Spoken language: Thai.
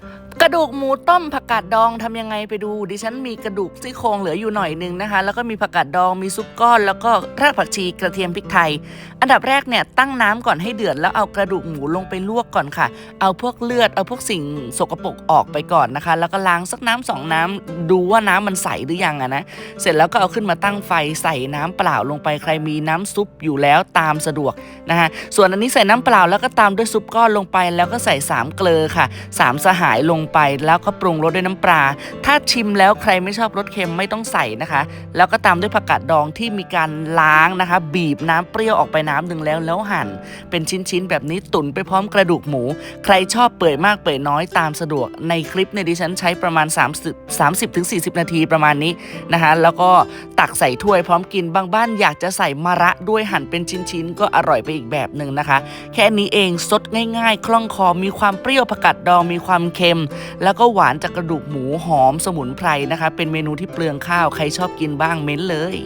不。กระดูกหมูต้มผักกาดดองทำยังไงไปดู ดิฉันมีกระดูกซี่โครงเหลืออยู่หน่อยหนึงนะคะ แล้วก็มีผักกาดดองมีซุปก้อนแล้วก็รากผักชีกระเทียมพริกไทย อันดับแรกเนี่ยตั้งน้ำก่อนให้เดือดแล้วเอากระดูกหมูลงไปลวกก่อนค่ะ เอาพวกเลือดเอาพวกสิ่งสกปรกออกไปก่อนนะคะ แล้วก็ล้างสักน้ำสองน้ำดูว่าน้ำมันใสหรือยังอะนะเสร็จแล้วก็เอาขึ้นมาตั้งไฟใส่น้ำเปล่าลงไปใครมีน้ำซุปอยู่แล้วตามสะดวกนะคะส่วนอันนี้ใส่น้ำเปล่าแล้วก็ตามด้วยซุปก้อนลงไป แล้วก็ใส่สามเกลือค่ะสามสหายลงไปแล้วก็ปรุงรสด้วยน้ำปลา ถ้าชิมแล้วใครไม่ชอบรสเค็มไม่ต้องใส่นะคะ แล้วก็ตามด้วยผักกาดดองที่มีการล้างนะคะ บีบน้ำเปรี้ยวออกไปน้ำหนึ่งแล้วแล้วหั่น เป็นชิ้นๆแบบนี้ตุ๋นไปพร้อมกระดูกหมู ใครชอบเปื่อยมากเปื่อยน้อยตามสะดวก ในคลิปในยดิฉันใช้ประมาณ 30 30ถึง40 นาทีประมาณนี้นะคะ แล้วก็ตักใส่ถ้วยพร้อมกินบางบ้านอยากจะใส่มะระด้วยหั่นเป็นชิ้นๆก็อร่อยไปอีกแบบหนึ่งนะคะ แค่นี้เองสดง่ายๆ คล่องคอมีความเปรี้ยวผักกาดดองมีความเค็มแล้วก็หวานจากกระดูกหมูหอมสมุนไพรนะคะ เป็นเมนูที่เปลืองข้าวใครชอบกินบ้างเม้นเลย